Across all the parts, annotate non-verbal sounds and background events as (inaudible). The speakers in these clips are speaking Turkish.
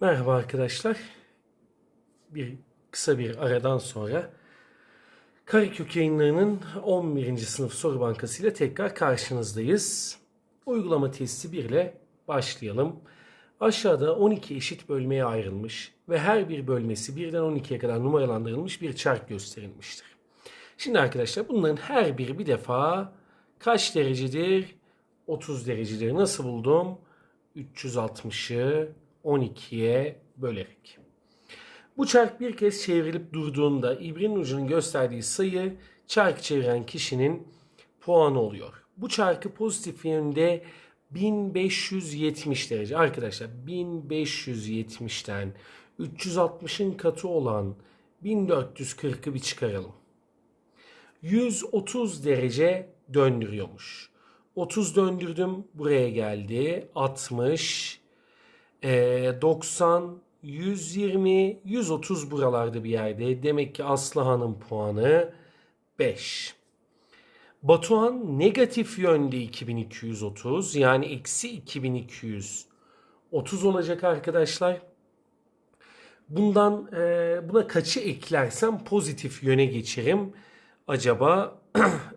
Merhaba arkadaşlar. Bir kısa bir aradan sonra Karekök yayınlarının 11. sınıf soru bankası ile tekrar karşınızdayız. Uygulama testi 1 ile başlayalım. Aşağıda 12 eşit bölmeye ayrılmış ve her bir bölmesi 1'den 12'ye kadar numaralandırılmış bir çark gösterilmiştir. Şimdi arkadaşlar bunların her biri bir defa kaç derecedir? 30 derecedir. Nasıl buldum? 360'ı 12'ye bölerek. Bu çark bir kez çevrilip durduğunda ibrenin ucunun gösterdiği sayı çark çeviren kişinin puanı oluyor. Bu çarkı pozitif yönde 1570 derece. Arkadaşlar 1570'ten 360'ın katı olan 1440'ı bir çıkaralım. 130 derece döndürüyormuş. 30 döndürdüm buraya geldi. 60, e, 90, 120, 130 buralarda bir yerde. Demek ki Aslıhan'ın puanı 5. Batuhan negatif yönde 2230 yani eksi 2230 olacak arkadaşlar. Bundan e, buna kaçı eklersem pozitif yöne geçerim. Acaba (clears throat)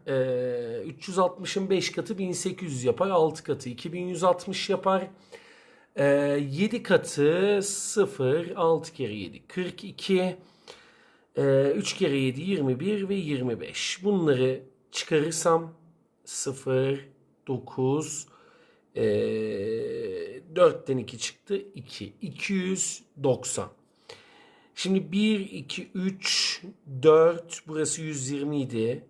e, 360'ın 5 katı 1800 yapar. 6 katı 2160 yapar. E, 7 katı 0. 6 kere 7 42. E, 3 kere 7 21 ve 25. Bunları çıkarırsam 0, 9, e, 4'ten 2 çıktı 2. 290. Şimdi 1, 2, 3, 4 burası 120 idi.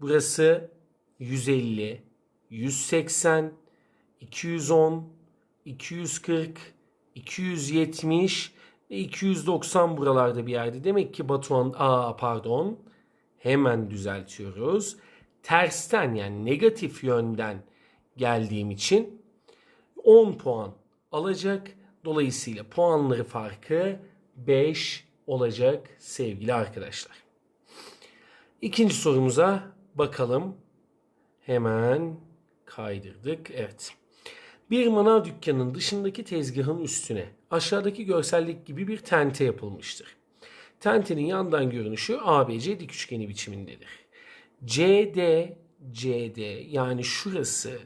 Burası 150, 180, 210, 240, 270 ve 290 buralarda bir yerde. Demek ki Batuhan, aa pardon hemen düzeltiyoruz. Tersten yani negatif yönden geldiğim için 10 puan alacak. Dolayısıyla puanları farkı 5 olacak sevgili arkadaşlar. İkinci sorumuza bakalım. Hemen kaydırdık. Evet. Bir manav dükkanının dışındaki tezgahın üstüne aşağıdaki görsellik gibi bir tente yapılmıştır. Tentenin yandan görünüşü ABC dik üçgeni biçimindedir. CD CD yani şurası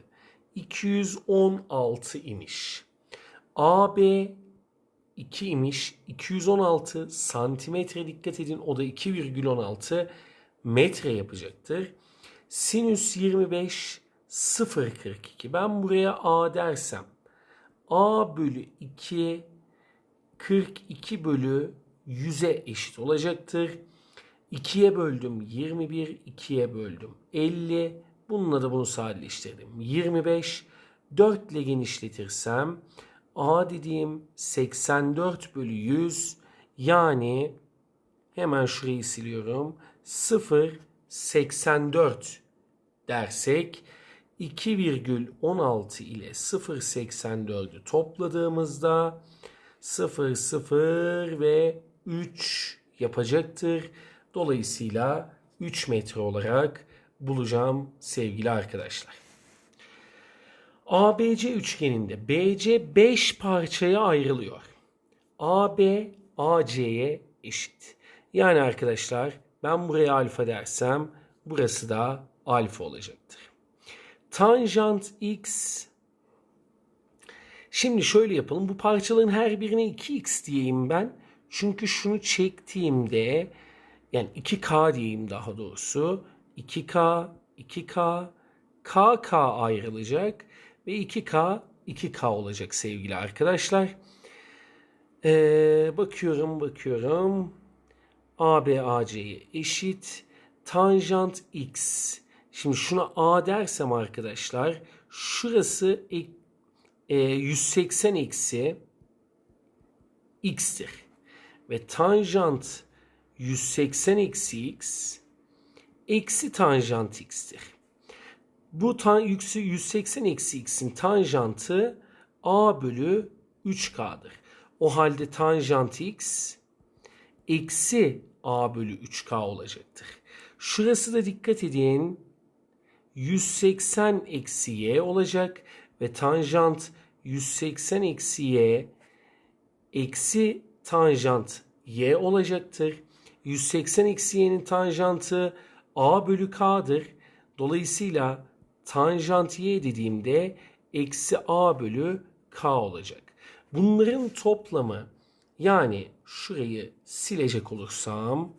216 imiş. AB 2 imiş. 216 santimetre dikkat edin o da 2,16 metre yapacaktır. Sinüs 25 0,42. Ben buraya A dersem A bölü 2 42 bölü 100'e eşit olacaktır. 2'ye böldüm 21, 2'ye böldüm 50. Bununla da bunu sadeleştirdim. 25. 4 ile genişletirsem A dediğim 84 bölü 100 yani hemen şurayı siliyorum. 0,84 dersek 2,16 ile 0,84'ü topladığımızda 0, 0 ve 3 yapacaktır. Dolayısıyla 3 metre olarak bulacağım sevgili arkadaşlar. ABC üçgeninde BC 5 parçaya ayrılıyor. AB AC'ye eşit. Yani arkadaşlar ben buraya alfa dersem burası da alfa olacaktır. Tanjant x Şimdi şöyle yapalım. Bu parçaların her birine 2x diyeyim ben. Çünkü şunu çektiğimde yani 2k diyeyim daha doğrusu. 2k, 2k, kk ayrılacak ve 2k 2k olacak sevgili arkadaşlar. Ee, bakıyorum bakıyorum. AB AC'ye eşit. Tanjant x. Şimdi şuna A dersem arkadaşlar şurası e, 180 eksi x'tir. Ve tanjant 180 eksi x eksi tanjant x'tir. Bu tan yüksü 180 eksi x'in tanjantı a bölü 3k'dır. O halde tanjant x eksi a bölü 3k olacaktır. Şurası da dikkat edin 180 eksi y olacak ve tanjant 180 eksi y eksi tanjant y olacaktır. 180 eksi y'nin tanjantı a bölü k'dır. Dolayısıyla tanjant y dediğimde eksi a bölü k olacak. Bunların toplamı yani şurayı silecek olursam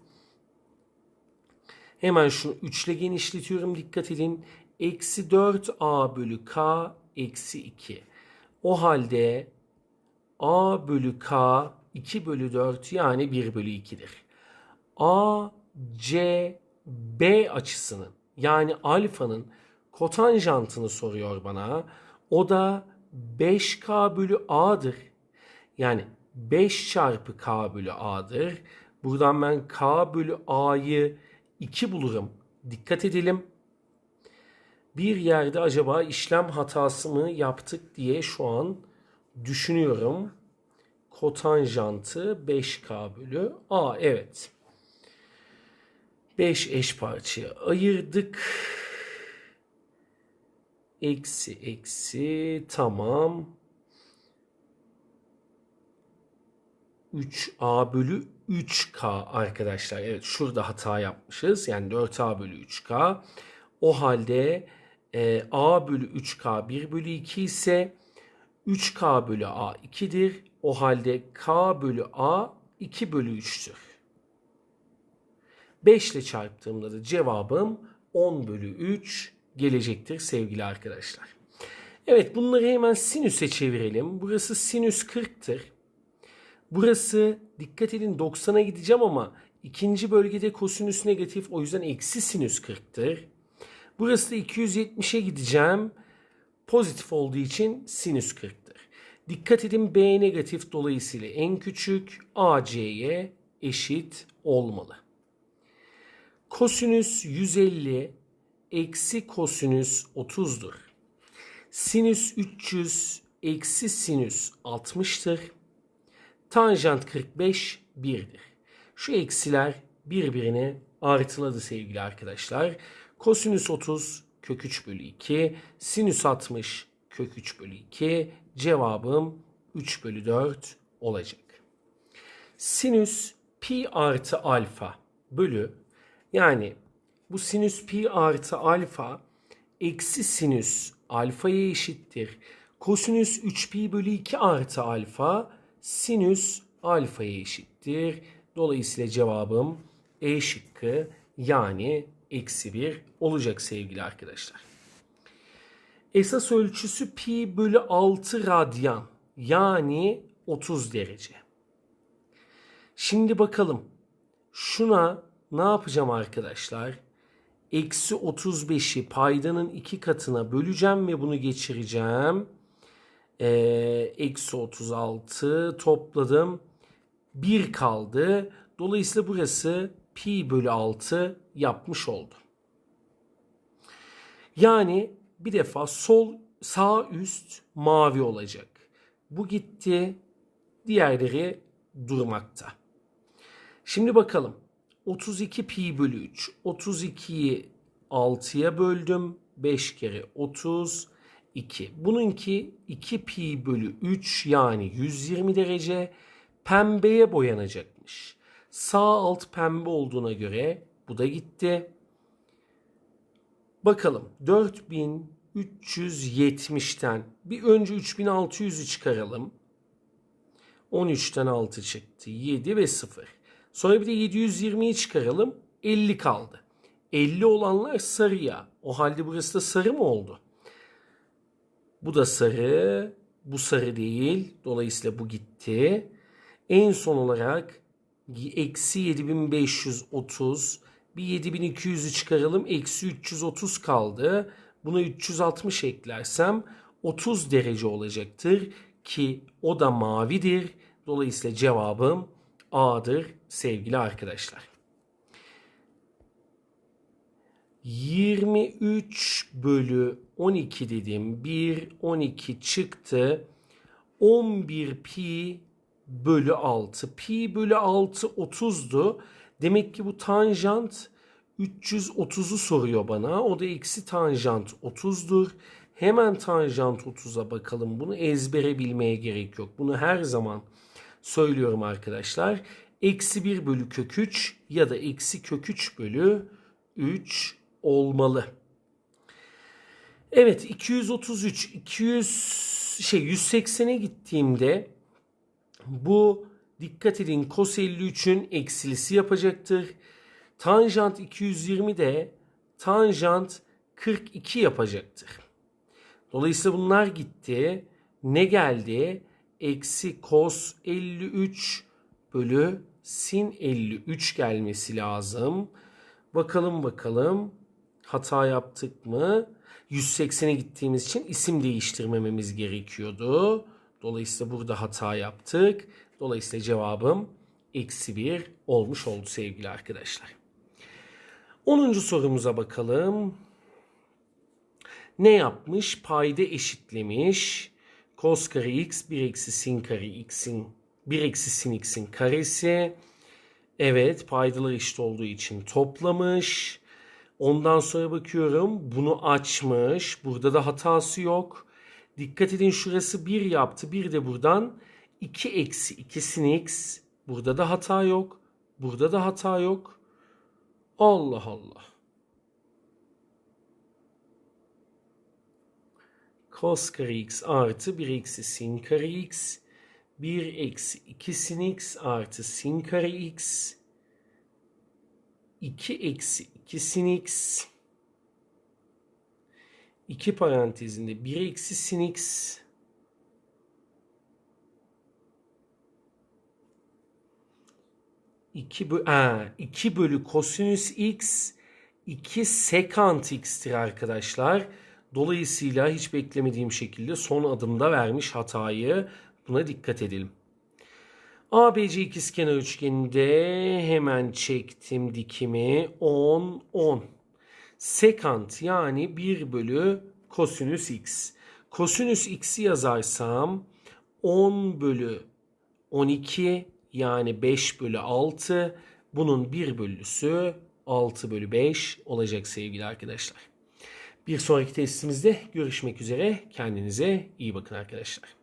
hemen şunu 3 ile genişletiyorum dikkat edin. Eksi 4a bölü k eksi 2. O halde a bölü k 2 bölü 4 yani 1 bölü 2'dir. A, C, B açısının yani alfanın kotanjantını soruyor bana. O da 5K bölü A'dır. Yani 5 çarpı K bölü A'dır. Buradan ben K bölü A'yı 2 bulurum. Dikkat edelim. Bir yerde acaba işlem hatası mı yaptık diye şu an düşünüyorum. Kotanjantı 5K bölü A. Evet. 5 eş parçaya ayırdık. Eksi eksi tamam. 3a bölü 3k arkadaşlar. Evet şurada hata yapmışız. Yani 4a bölü 3k. O halde e, a bölü 3k 1 bölü 2 ise 3k bölü a 2'dir. O halde k bölü a 2 bölü 3'tür. 5 ile çarptığımda da cevabım 10 bölü 3 gelecektir sevgili arkadaşlar. Evet bunları hemen sinüse çevirelim. Burası sinüs 40'tır. Burası dikkat edin 90'a gideceğim ama ikinci bölgede kosinüs negatif o yüzden eksi sinüs 40'tır. Burası da 270'e gideceğim. Pozitif olduğu için sinüs 40'tır. Dikkat edin B negatif dolayısıyla en küçük AC'ye eşit olmalı. Kosinüs 150 eksi kosinüs 30'dur. Sinüs 300 eksi sinüs 60'tır. Tanjant 45 1'dir. Şu eksiler birbirine artıladı sevgili arkadaşlar. Kosinüs 30 kök 3 bölü 2. Sinüs 60 kök 3 bölü 2. Cevabım 3 bölü 4 olacak. Sinüs pi artı alfa bölü yani bu sinüs pi artı alfa eksi sinüs alfaya eşittir. Kosinüs 3 pi bölü 2 artı alfa sinüs alfaya eşittir. Dolayısıyla cevabım E şıkkı yani eksi 1 olacak sevgili arkadaşlar. Esas ölçüsü pi bölü 6 radyan yani 30 derece. Şimdi bakalım şuna ne yapacağım arkadaşlar? Eksi 35'i paydanın iki katına böleceğim ve bunu geçireceğim. Ee, eksi 36 topladım. 1 kaldı. Dolayısıyla burası pi bölü 6 yapmış oldu. Yani bir defa sol sağ üst mavi olacak. Bu gitti. Diğerleri durmakta. Şimdi bakalım. 32 pi bölü 3. 32'yi 6'ya böldüm. 5 kere 32. Bununki 2 pi bölü 3 yani 120 derece pembeye boyanacakmış. Sağ alt pembe olduğuna göre bu da gitti. Bakalım 4370'ten bir önce 3600'ü çıkaralım. 13'ten 6 çıktı. 7 ve 0. Sonra bir de 720'yi çıkaralım. 50 kaldı. 50 olanlar sarıya. O halde burası da sarı mı oldu? Bu da sarı. Bu sarı değil. Dolayısıyla bu gitti. En son olarak eksi 7530 bir 7200'ü çıkaralım. Eksi 330 kaldı. Buna 360 eklersem 30 derece olacaktır ki o da mavidir. Dolayısıyla cevabım A'dır sevgili arkadaşlar. 23 bölü 12 dedim. 1 12 çıktı. 11 pi bölü 6. Pi bölü 6 30'du. Demek ki bu tanjant 330'u soruyor bana. O da eksi tanjant 30'dur. Hemen tanjant 30'a bakalım. Bunu ezbere bilmeye gerek yok. Bunu her zaman Söylüyorum arkadaşlar. Eksi 1 bölü kök 3 ya da eksi kök 3 bölü 3 olmalı. Evet 233 200 şey 180'e gittiğimde bu dikkat edin cos 53'ün eksilisi yapacaktır. Tanjant 220 de tanjant 42 yapacaktır. Dolayısıyla bunlar gitti. Ne geldi? Eksi cos 53 bölü sin 53 gelmesi lazım. Bakalım bakalım. Hata yaptık mı? 180'e gittiğimiz için isim değiştirmememiz gerekiyordu. Dolayısıyla burada hata yaptık. Dolayısıyla cevabım eksi 1 olmuş oldu sevgili arkadaşlar. 10. sorumuza bakalım. Ne yapmış? Payda eşitlemiş. Cos kare x 1 eksi sin kare x'in 1 eksi sin x'in karesi. Evet paydalar eşit olduğu için toplamış. Ondan sonra bakıyorum bunu açmış. Burada da hatası yok. Dikkat edin şurası 1 yaptı. Bir de buradan 2 eksi 2 sin x. Burada da hata yok. Burada da hata yok. Allah Allah. Cos kare x artı 1 eksi sin kare x. 1 eksi 2 sin x artı sin kare x. 2 eksi 2 sin x. 2 parantezinde 1 eksi sin x. İki bö ha, 2 bölü kosinüs x 2 sekant x'tir arkadaşlar. Dolayısıyla hiç beklemediğim şekilde son adımda vermiş hatayı. Buna dikkat edelim. ABC ikizkenar üçgeninde hemen çektim dikimi 10 10. Sekant yani 1 bölü kosinüs x. Kosinüs x'i yazarsam 10 bölü 12 yani 5 bölü 6. Bunun 1 bölüsü 6 bölü 5 olacak sevgili arkadaşlar. Bir sonraki testimizde görüşmek üzere. Kendinize iyi bakın arkadaşlar.